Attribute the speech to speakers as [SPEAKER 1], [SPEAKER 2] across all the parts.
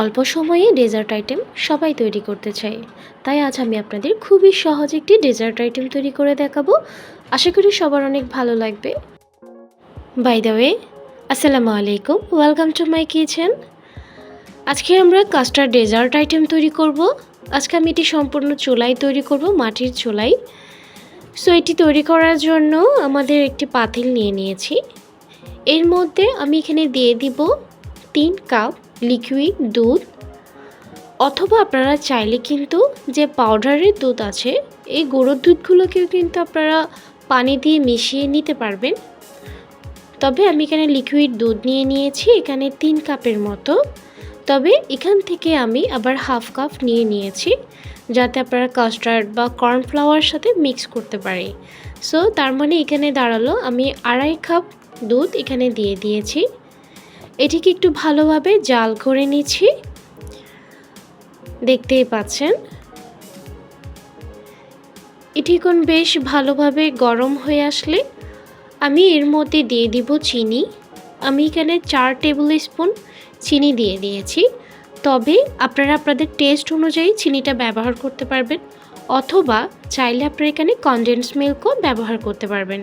[SPEAKER 1] অল্প সময়ে dessert item সবাই তৈরি করতে চাই তাই আজ আমি আপনাদের খুবই সহজ একটি ডেজার্ট আইটেম তৈরি করে দেখাবো। আশা করি সবার অনেক ভালো লাগবে। বাই দ্য ওয়ে আসসালামু আলাইকুম। ওয়েলকাম টু মাই কিচেন আজকে আমরা কাস্টার্ড ডেজার্ট আইটেম তৈরি করব। আজকে আমি এটি সম্পূর্ণ চুলাই তৈরি করব, মাটির চুলাই সো এটি তৈরি করার জন্য আমাদের একটি পাতিল নিয়ে নিয়েছি। এর মধ্যে আমি এখানে দিয়ে দিব তিন কাপ লিকুইড, দুধ, অথবা আপনারা চাইলে কিন্তু যে পাউডারের দুধ আছে, এই গরুর দুধগুলোকেও কিন্তু আপনারা পানি দিয়ে মিশিয়ে নিতে পারবেন। তবে আমি এখানে লিকুইড দুধ নিয়ে নিয়েছি, এখানে তিন কাপের মতো। তবে এখান থেকে আমি আবার হাফ কাপ নিয়ে নিয়েছি, যাতে আপনারা কাস্টার্ড বা কর্নফ্লাওয়ার সাথে মিক্স করতে পারি। সো, তার মানে এখানে দাঁড়াল, আমি আড়াই কাপ দুধ এখানে দিয়ে দিয়েছি। এটিকে একটু ভালোভাবে জাল করে নিচ্ছি। দেখতেই পাচ্ছেন। এটি এখন বেশ ভালোভাবে গরম হয়ে আসলে আমি এর মধ্যে দিয়ে দিব চিনি। আমি এখানে চার টেবিল স্পুন চিনি দিয়ে দিয়েছি। তবে আপনারা আপনাদের টেস্ট অনুযায়ী চিনিটা ব্যবহার করতে পারবেন, অথবা চাইলে আপনারা এখানে কনডেন্স মিল্কও ব্যবহার করতে পারবেন।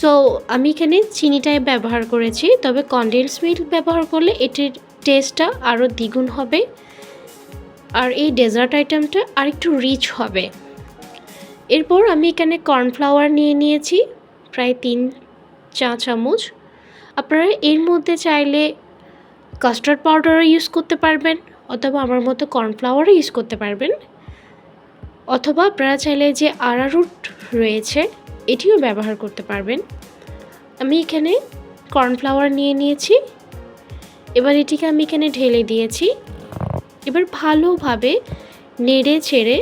[SPEAKER 1] সো আমি এখানে চিনিটাই ব্যবহার করেছি, তবে কনডেন্স মিল্ক ব্যবহার করলে এটির টেস্টটা আরও দ্বিগুণ হবে। আর এই ডেজার্ট আইটেমটা আরেকটু রিচ হবে। এরপর আমি এখানে কর্নফ্লাওয়ার নিয়ে নিয়েছি, প্রায় তিন, চা চামচ। আপনারা এর মধ্যে চাইলে কাস্টার্ড পাউডারও ইউজ করতে পারবেন, অথবা আমার মতো কর্নফ্লাওয়ারও ইউজ করতে পারবেন। অথবা আপনারা চাইলে যে আরারুট রয়েছে এটিও ব্যবহার করতে পারবেন। আমি এখানে কর্নফ্লাওয়ার নিয়ে নিয়েছি। এবার এটিকে আমি এখানে ঢেলে দিয়েছি। এবার ভালোভাবে নেড়ে ছেড়ে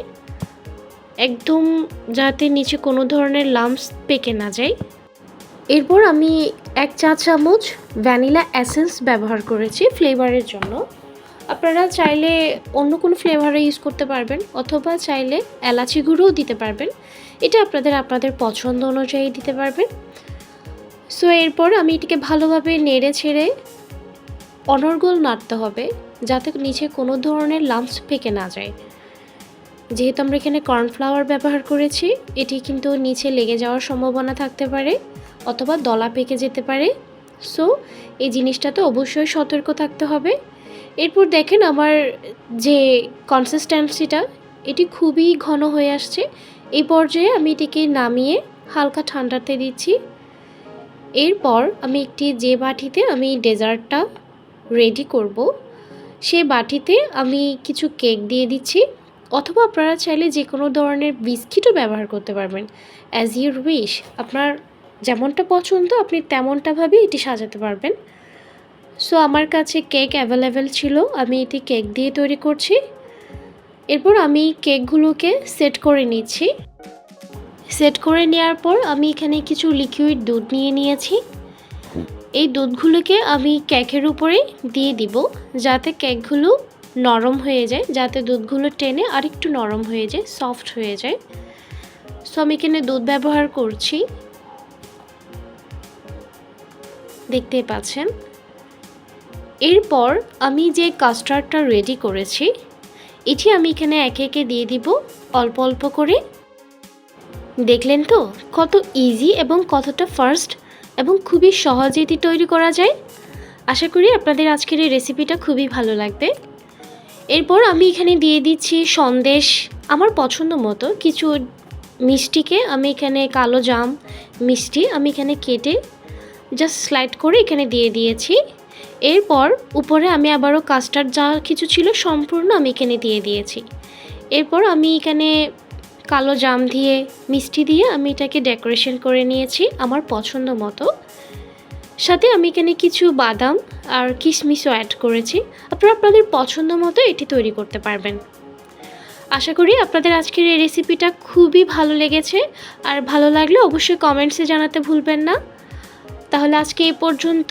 [SPEAKER 1] একদম যাতে নিচে কোনো ধরনের লাম্পস পেকে না যায়। এরপর আমি এক চা চামচ ভ্যানিলা অ্যাসেন্স ব্যবহার করেছি ফ্লেভারের জন্য। আপনারা চাইলে অন্য কোনো ফ্লেভারে ইউজ করতে পারবেন, অথবা চাইলে এলাচি গুঁড়োও দিতে পারবেন। এটা আপনাদের আপনাদের পছন্দ অনুযায়ী দিতে পারবেন। সো এরপর আমি এটিকে ভালোভাবে নেড়ে ছেড়ে অনর্গল নাড়তে হবে, যাতে নিচে কোনো ধরনের লাম্পস ফেকে না যায়। যেহেতু আমরা এখানে কর্নফ্লাওয়ার ব্যবহার করেছি, এটি কিন্তু নিচে লেগে যাওয়ার সম্ভাবনা থাকতে পারে, অথবা দলা পেকে যেতে পারে। সো এই জিনিসটাতে অবশ্যই সতর্ক থাকতে হবে। এরপর দেখেন আমার যে কনসিস্টেন্সিটা এটি খুবই ঘন হয়ে আসছে। এই পর্যায়ে আমি এটিকে নামিয়ে হালকা ঠান্ডাতে দিচ্ছি। এরপর আমি একটি যে বাটিতে আমি ডেজার্টটা রেডি করব, সে বাটিতে আমি কিছু কেক দিয়ে দিচ্ছি। অথবা আপনারা চাইলে যে কোনো ধরনের বিস্কিটও ব্যবহার করতে পারবেন। অ্যাজ ইউর উইশ আপনার যেমনটা পছন্দ, আপনি তেমনটাভাবে এটি সাজাতে পারবেন। সো আমার কাছে কেক অ্যাভেলেবেল ছিল। আমি এটি কেক দিয়ে তৈরি করছি। এরপর আমি কেকগুলোকে সেট করে নিচ্ছি। সেট করে নেওয়ার পর আমি এখানে কিছু লিকুইড দুধ নিয়ে নিয়েছি। এই দুধগুলোকে আমি কেকের উপরে দিয়ে দিব, যাতে কেকগুলো নরম হয়ে যায়, যাতে দুধগুলো টেনে আরেকটু নরম হয়ে যায় সফট হয়ে যায়। সো আমি এখানে দুধ ব্যবহার করছি। দেখতে পাচ্ছেন। এরপর আমি যে কাস্টার্ডটা রেডি করেছি, এটি আমি এখানে একে একে দিয়ে দিব অল্প অল্প করে। দেখলেন তো কত ইজি এবং কতটা ফার্স্ট এবং খুবই সহজে এটি তৈরি করা যায়। আশা করি আপনাদের আজকের এই রেসিপিটা খুবই ভালো লাগবে। এরপর আমি এখানে দিয়ে দিচ্ছি সন্দেশ। আমার পছন্দ মতো কিছু মিষ্টিকে আমি এখানে কালো জাম মিষ্টি আমি এখানে কেটে জাস্ট স্লাইড করে এখানে দিয়ে দিয়েছি। এরপর উপরে আমি আবারও কাস্টার্ড যা কিছু ছিল সম্পূর্ণ আমি এখানে দিয়ে দিয়েছি। এরপর আমি এখানে কালো জাম দিয়ে, মিষ্টি দিয়ে আমি এটাকে ডেকোরেশন করে নিয়েছি আমার পছন্দ মতো। সাথে আমি এখানে কিছু বাদাম আর কিশমিশও অ্যাড করেছি। আপনারা আপনাদের পছন্দ মতো এটি তৈরি করতে পারবেন। আশা করি আপনাদের আজকের এই রেসিপিটা খুবই ভালো লেগেছে। আর ভালো লাগলে অবশ্যই কমেন্টসে জানাতে ভুলবেন না। তাহলে আজকে এ পর্যন্ত।